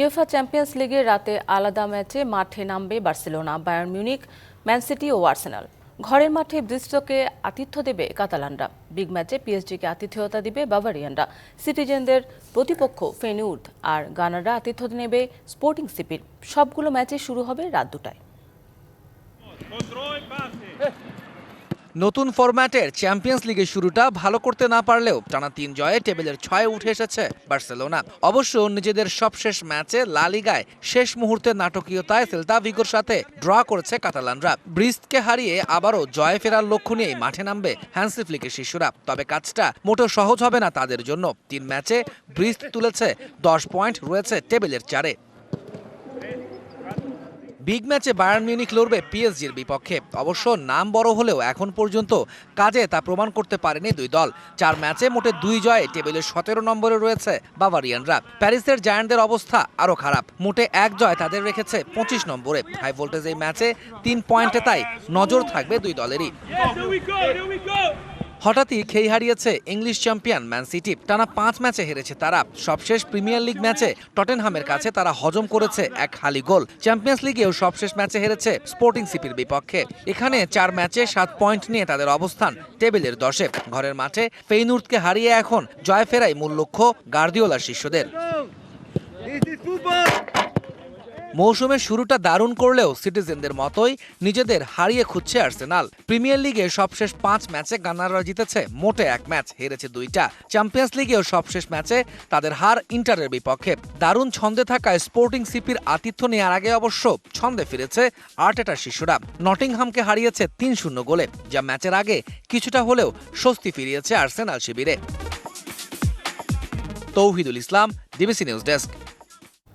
UEFA champions লিগের রাতে আলাদা ম্যাচে মাঠে নামবে Barcelona Bayern Munich Man City ও আর্সেনাল ঘরের মাঠে ব্রিস্টকে আতিথ্য দেবে কাতালানরা। বিগ ম্যাচে পিএসজিকে আতিথেয়তা দিবে বাভারিয়ানরা। সিটিজেনদের প্রতিপক্ষ ফেনিউর্দ আর গানাররা আতিথ্য নেবে স্পোর্টিং সিপির সবগুলো ম্যাচে শুরু হবে রাত দুটায়। নতুন ফরম্যাটের চ্যাম্পিয়ন্স লিগের শুরুটা ভালো করতে না পারলেও টানা তিন জয়ে টেবিলের ছয়ে উঠে এসেছে বার্সেলোনা। অবশ্য নিজেদের সবশেষ ম্যাচে লা লিগায় শেষ মুহূর্তে নাটকীয়তায় সেলতা ভিগোর সাথে ড্র করেছে কাতালানরা। ব্রিস্টকে হারিয়ে আবারও জয়ে ফেরার লক্ষ্য নিয়েই মাঠে নামবে হ্যান্সি ফ্লিকের শিশুরা। তবে কাজটা মোটেও সহজ হবে না তাদের জন্য। তিন ম্যাচে ব্রিস্ট তুলেছে দশ পয়েন্ট, রয়েছে টেবিলের চারে। বিগ ম্যাচে বায়ার্ন মিউনিক লড়বে পিএসজির বিপক্ষে। অবশ্য নাম বড় হলেও এখন পর্যন্ত কাজে তা প্রমাণ করতে পারেনি দুই দল। চার ম্যাচে মোটে দুই জয়ে টেবিলের সতেরো নম্বরে রয়েছে বাভারিয়ানরা। প্যারিসের জায়ান্টদের অবস্থা আরও খারাপ। মোটে এক জয় তাদের রেখেছে পঁচিশ নম্বরে। হাই ভোল্টেজ এই ম্যাচে তিন পয়েন্টে তাই নজর থাকবে দুই দলেরই। হঠাৎই খেই হারিয়েছে ইংলিশ চ্যাম্পিয়ন ম্যান সিটি। টানা পাঁচ ম্যাচে হেরেছে তারা। সবশেষ প্রিমিয়ার লিগ ম্যাচে টটেনহামের কাছে তারা হজম করেছে এক হালি গোল। চ্যাম্পিয়ন্স লিগেও সবশেষ ম্যাচে হেরেছে স্পোর্টিং সিপির বিপক্ষে। এখানে চার ম্যাচে সাত পয়েন্ট নিয়ে তাদের অবস্থান টেবিলের দশে। ঘরের মাঠে ফেইনুর্দকে হারিয়ে এখন জয় ফেরাই মূল লক্ষ্য গার্দিওলার শিষ্যদের। মৌসুমের শুরুটা দারুণ করলেও সিটিজেনদের মতোই নিজেদের হারিয়ে খুঁজছে আর্সেনাল। প্রিমিয়ার লিগে সবশেষ পাঁচ ম্যাচে গানাররা জিতেছে, মোটে এক ম্যাচ হেরেছে দুইটা। চ্যাম্পিয়ন্স লিগেও সবশেষ ম্যাচে তাদের হার ইন্টারের বিপক্ষে। দারুণ ছন্দে থাকায় স্পোর্টিং সিপির আতিথ্য নেওয়ার আগে অবশ্য ছন্দে ফিরেছে আর্টেটার শিশুরা। নটিংহামকে হারিয়েছে তিন শূন্য গোলে, যা ম্যাচের আগে কিছুটা হলেও স্বস্তি ফিরিয়েছে আর্সেনাল শিবিরে। Touhidul Islam, DBC news desk.